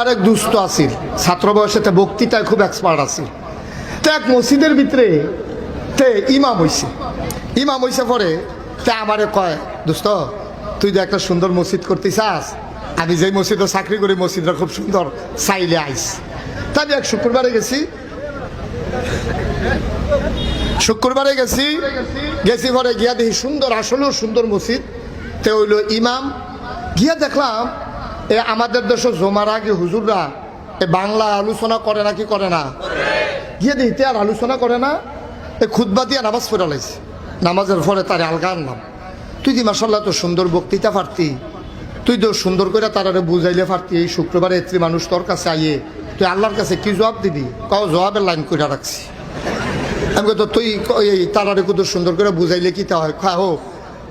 আরেক দুস্থ আছিল। ছাত্র বয়সেতে বক্তৃতায় খুব এক্সপার্ট আছিল। তো এক মসজিদের ভিতরে তে ইমাম হইছে। ইমাম হইছে পরে তে আমারে কয় দোস্ত তুই যে একটা সুন্দর মসজিদ করতে চাস আমি যেই মসজিদে চাকরি করি, মসজিদটা খুব সুন্দর, চাইলে আইস। তা আমি এক শুক্রবারে গেছি। শুক্রবারে গেছি গেছি পরে গিয়া দেখি সুন্দর, আসলেও সুন্দর মসজিদ। তে হইল ইমাম। গিয়া দেখলাম এ আমাদের দেশে জমার আগে হুজুররা এ বাংলা আলোচনা করে না কি করে না? গিয়ে দেখি তে আর আলোচনা করে না, এ খুদ্া দিয়ে নামাজ পড়ে লাইছে। নামাজের পরে তার আলগা আনলাম। তুই দি মাসাল্লাহ তো সুন্দর বক্তৃতা পারতি, তুই তো সুন্দর করে তারারে বুঝাইলে পারতি, এই শুক্রবারে এত্রি মানুষ তোর কাছে আইয়ে তুই আল্লাহর কাছে কি জবাব দিবি কাউ জবাবের লাইন করে রাখছি। আমি তো তুই তারারে কত সুন্দর করে বুঝাইলে কি তা হয়? খা, হোক।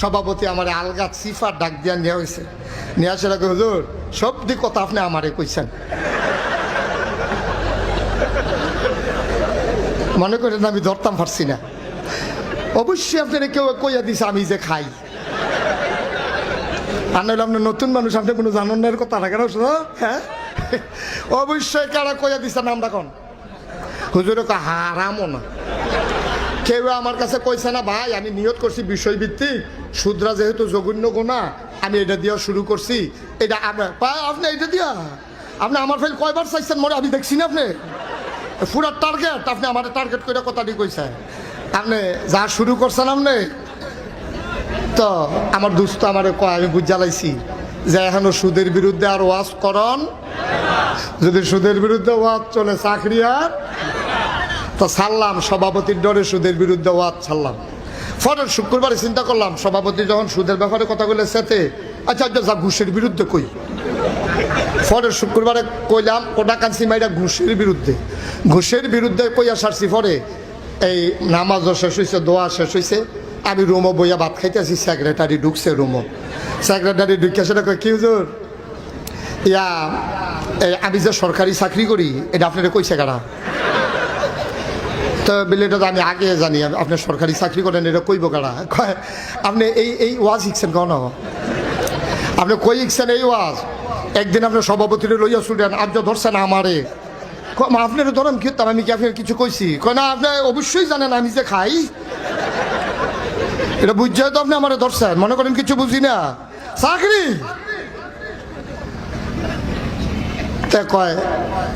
সভাপতি আমার আলগা সিফা ডাক দিয়া নেওয়া হয়েছে নেওয়া সেটা হুজুর সব দিক কথা আপনি আমারে কইছেন। মনে করেন আমি ধরতাম পারছি না। অবশ্যই আপনারা কেউ কইয়া দিছে আমি যে খাই। আর নইলে আপনার নতুন মানুষ, আপনি কোনো জানেন না এর কথা না কেন হ্যাঁ? অবশ্যই কারা কইয়া দিছে নামটা কোন? হুজুরে কয় হারামও না। কেউ আমার কাছে কইছে না, ভাই, আমি নিয়ত করছি বিষয়ভিত্তিক শুদ্রা যেহেতু জঘন্য গোনা, আমি এটা দিয়া শুরু করছি। এটা আপ- আপনি এটা দিয়া? আপনি আমার ফেল কয়বার চাইছেন? মনে আমি দেখছি না আপনি। পুরা টার্গেট আপনি আমার টার্গেট করে কথাটি কইছে আপনি যা শুরু করছেন আপনি, তো আমার দুস্থ আমার কয়, আমি বুঝ জ্বালাইছি যে এখনও সুদের বিরুদ্ধে আর ওয়াজ করন। যদি সুদের বিরুদ্ধে ওয়াজ চলে চাকরি আর, তো ছাড়লাম, সভাপতির ডরে সুদের বিরুদ্ধে ওয়াজ ছাড়লাম। পরের শুক্রবারে চিন্তা করলাম, সভাপতি যখন সুদের ব্যাপারে কথা বলে সেতে আচ্ছা আচ্ছা যা ঘুষের বিরুদ্ধে কই? পরের শুক্রবারে কইলাম কোটা কান্সি মাইরা ঘুষের বিরুদ্ধে। ঘুষের বিরুদ্ধে কইয়া সারছি পরে, এই নামাজও শেষ হয়েছে দোয়া শেষ হয়েছে আমি রুমো বইয়া ভাত খাইতে খাইতেছি সেক্রেটারি ঢুকছে রুমো সেক্রেটারি ঢুকে সেটা কয়, কি হুজুর? ইয়া আমি যে সরকারি চাকরি করি, এটা আপনারা কইছে কারা? তো বলে এটা আমি আগে জানি আপনি সরকারি চাকরি করেন এটা কইব কারা কয় আপনি এই এই ওয়াজ শিখছেন কেন আপনি কই শিখছেন এই ওয়াজ? একদিন আপনি সভাপতিরে লইয়া শুনেন আপনি ধরছেন আমারে। কয়, মা, আপনার ধরেন কি আমি কি আপনার কিছু কইছি? কয় না আপনি অবশ্যই জানেন আমি যে খাই। এটা বুঝছে তো আপনি আমারে ধরছেন মনে করেন কিছু বুঝি না। চাকরি? তা কয়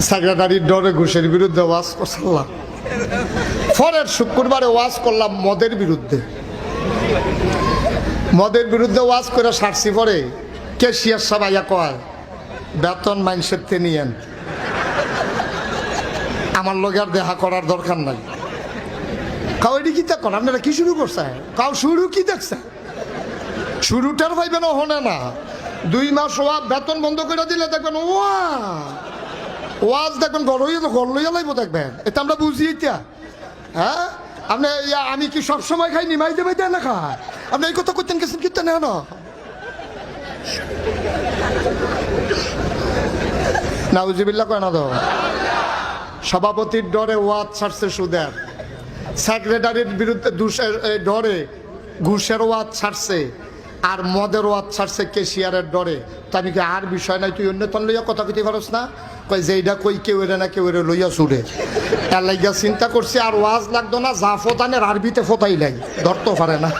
সেক্রেটারির ডরে ঘুষের বিরুদ্ধে ওয়াজ করছিলাম পরের শুক্রবারে ওয়াজ করলাম মদের বিরুদ্ধে। মদের বিরুদ্ধে ওয়াজ করে সারছি পরে, কেশিয়ার সবাইয়া কয়, বেতন মাইন্সের তে নিয়েন। আমার লগে আর দেখা করার দরকার নাই। কাউ এটি কি দেখুন আপনারা কি শুরু করছে কাউ শুরু কি দেখছে শুরুটার ভাইবেন হনে না। দুই মাস ওয়া বেতন বন্ধ করে দিলে দেখবেন, ওয়া! ওয়াজ দেখবেন ঘর হইয়া ঘর লইয়া লাইব দেখবেন। এটা আমরা বুঝি এটা। হ্যাঁ? আপনি ইয়া, আমি কি সব সময় খাই নিমাই দেবে দেয় না খায়? আপনি এই কথা করতেন গেছেন কিন্তু না নাউজিবিল্লা কয় তো? সভাপতির ডরে ওয়াজ ছাড়ছে সুদের। সেক্রেটারির বিরুদ্ধে দুষের ডরে ঘুষের ওয়াজ ছাড়ছে আর মদের ওয়াজ ছাড়ছে কেশিয়ারের ডরে। তো আমি কি আর বিষয় নাই তুই অন্য তন কথা কইতে পারস না? কই যে এইটা কই কেউ এরে না কেউ এরে লইয়া সুরে তার লাইগা চিন্তা করছি, আর ওয়াজ লাগতো না, যা ফোতানের আরবিতে ফোতাই লাই ধরতে পারে না।